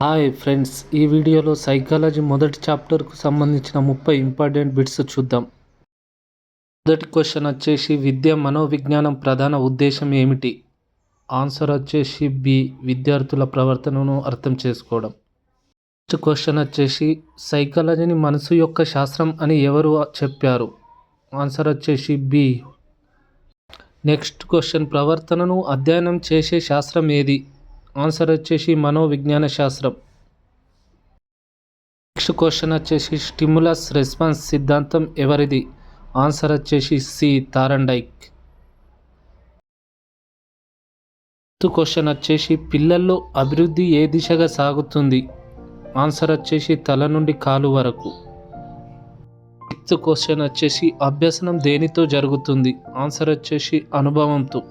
Hi friends ఈ వీడియోలో psychology మొదటి చాప్టర్కు సంబంధించిన ముప్పై ఇంపార్టెంట్ బిట్స్ చూద్దాం. మొదటి క్వశ్చన్ వచ్చేసి విద్య మనోవిజ్ఞానం ప్రధాన ఉద్దేశం ఏమిటి? ఆన్సర్ వచ్చేసి బి విద్యార్థుల ప్రవర్తనను అర్థం చేసుకోవడం. నెక్స్ట్ క్వశ్చన్ వచ్చేసి సైకాలజీని మనసు యొక్క శాస్త్రం అని ఎవరు చెప్పారు? ఆన్సర్ వచ్చేసి బి. నెక్స్ట్ క్వశ్చన్ ప్రవర్తనను అధ్యయనం చేసే శాస్త్రం ఏది? ఆన్సర్ వచ్చేసి మనోవిజ్ఞాన శాస్త్రం నెక్స్ట్ క్వశ్చన్ వచ్చేసి స్టిములస్ రెస్పాన్స్ సిద్ధాంతం ఎవరిది? ఆన్సర్ వచ్చేసి సి తారండైక్. క్వశ్చన్ వచ్చేసి పిల్లల్లో అభివృద్ధి ఏ దిశగా సాగుతుంది? ఆన్సర్ వచ్చేసి తల నుండి కాలు వరకు. సిక్స్త్ క్వశ్చన్ వచ్చేసి అభ్యసనం దేనితో జరుగుతుంది? ఆన్సర్ వచ్చేసి అనుభవంతో.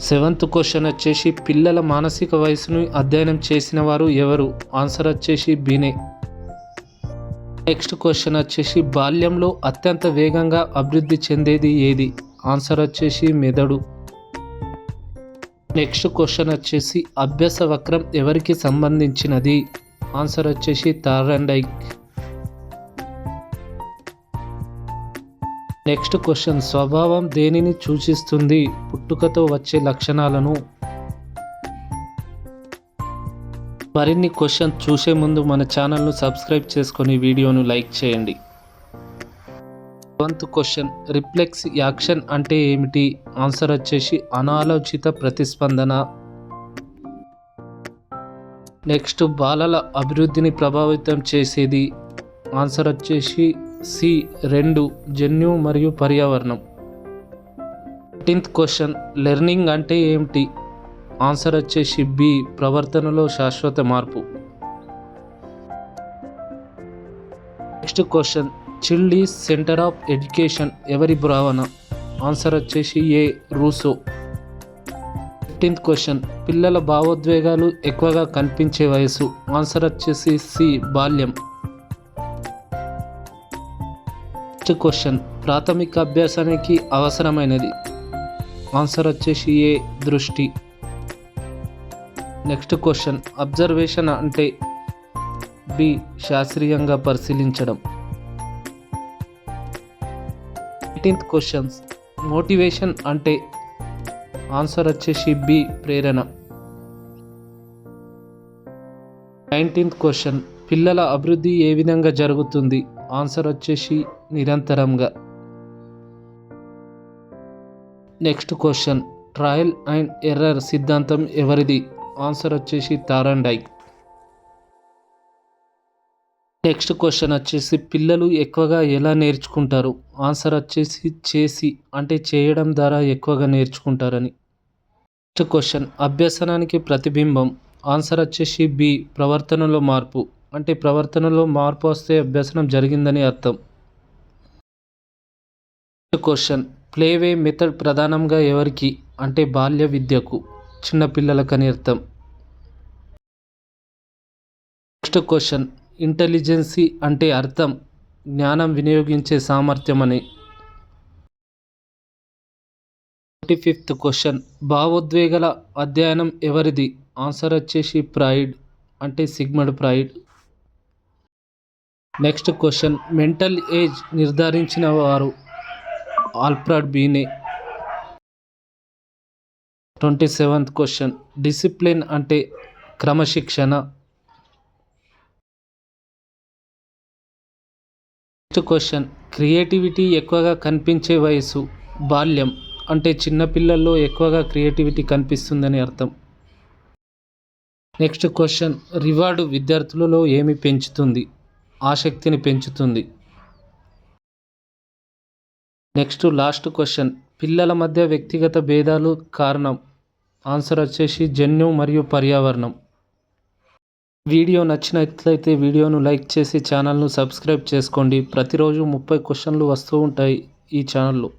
సెవెంత్ క్వశ్చన్ వచ్చేసి పిల్లల మానసిక వయసును అధ్యయనం చేసిన వారు ఎవరు? ఆన్సర్ వచ్చేసి బీనే. నెక్స్ట్ క్వశ్చన్ వచ్చేసి బాల్యంలో అత్యంత వేగంగా అభివృద్ధి చెందేది ఏది? ఆన్సర్ వచ్చేసి మెదడు. నెక్స్ట్ క్వశ్చన్ వచ్చేసి అభ్యాస వక్రం ఎవరికి సంబంధించినది? ఆన్సర్ వచ్చేసి తారండైక్. నెక్స్ట్ క్వశ్చన్ స్వభావం దేనిని సూచిస్తుంది? పుట్టుకతో వచ్చే లక్షణాలను. మరిన్ని క్వశ్చన్ చూసే ముందు మన ఛానల్ను సబ్స్క్రైబ్ చేసుకొని వీడియోను లైక్ చేయండి. సెవెంత్ క్వశ్చన్ రిఫ్లెక్స్ యాక్షన్ అంటే ఏమిటి? ఆన్సర్ వచ్చేసి అనాలోచిత ప్రతిస్పందన. నెక్స్ట్ బాలల అభివృద్ధిని ప్రభావితం చేసేది. ఆన్సర్ వచ్చేసి సి రెండు జన్యు మరియు పర్యావరణం. ఫిఫ్టీన్త్ క్వశ్చన్ లెర్నింగ్ అంటే ఏమిటి? ఆన్సర్ వచ్చేసి బి ప్రవర్తనలో శాశ్వత మార్పు. Next question child centre of education ఎవరి భావన? ఆన్సర్ వచ్చేసి ఏ రూసో. ఫిఫ్టీన్త్ క్వశ్చన్ పిల్లల భావోద్వేగాలు ఎక్కువగా కనిపించే వయసు ఆన్సర్ వచ్చేసి సి బాల్యం. నెక్స్ట్ క్వశ్చన్ ప్రాథమిక అభ్యాసానికి అవసరమైనది. ఆన్సర్ వచ్చేసి ఏ దృష్టి? నెక్స్ట్ క్వశ్చన్ అబ్జర్వేషన్ అంటే బి శాస్త్రీయంగా పరిశీలించడం. ఎయిటీన్త్ క్వశ్చన్స్ మోటివేషన్ అంటే ఆన్సర్ వచ్చేసి బి ప్రేరణ. నైన్టీన్త్ క్వశ్చన్ పిల్లల అభివృద్ధి ఏ విధంగా జరుగుతుంది? ఆన్సర్ వచ్చేసి నిరంతరంగా. Next question. Trial and error సిద్ధాంతం ఎవరిది? ఆన్సర్ వచ్చేసి తారండై నెక్స్ట్ క్వశ్చన్ వచ్చేసి పిల్లలు ఎక్కువగా ఎలా నేర్చుకుంటారు? ఆన్సర్ వచ్చేసి చేసి అంటే చేయడం ద్వారా ఎక్కువగా నేర్చుకుంటారని. Next question. అభ్యసనానికి ప్రతిబింబం. ఆన్సర్ వచ్చేసి బి. ప్రవర్తనలో మార్పు. అంటే ప్రవర్తనలో మార్పు వస్తే అభ్యసనం జరిగిందని అర్థం. క్వశ్చన్ ప్లేవే మెథడ్ ప్రధానంగా ఎవరికి? అంటే బాల్య విద్యకు. చిన్నపిల్లలకని అర్థం. నెక్స్ట్ క్వశ్చన్ ఇంటెలిజెన్సీ అంటే అర్థం. జ్ఞానం వినియోగించే సామర్థ్యం అని ఫార్టీ ఫిఫ్త్ క్వశ్చన్ భావోద్వేగల అధ్యయనం ఎవరిది? ఆన్సర్ వచ్చేసి ప్రైడ్ అంటే Sigmund Freud next question mental age నిర్ధారించిన వారు Alfred Binet twenty seventh question discipline అంటే క్రమశిక్షణ. నెక్స్ట్ క్వశ్చన్ క్రియేటివిటీ ఎక్కువగా కనిపించే వయసు బాల్యం అంటే చిన్నపిల్లల్లో ఎక్కువగా క్రియేటివిటీ కనిపిస్తుందని అర్థం. నెక్స్ట్ క్వశ్చన్ రివార్డు విద్యార్థులలో ఏమి పెంచుతుంది? ఆసక్తిని పెంచుతుంది. Next last question. పిల్లల మధ్య వ్యక్తిగత భేదాలు కారణం. ఆన్సర్ వచ్చేసి జన్యు మరియు పర్యావరణం. వీడియో నచ్చినట్లయితే వీడియోను లైక్ చేసి ఛానల్ను సబ్స్క్రైబ్ చేసుకోండి. ప్రతిరోజు ముప్పై క్వశ్చన్లు వస్తూ ఉంటాయి ఈ ఛానల్లో.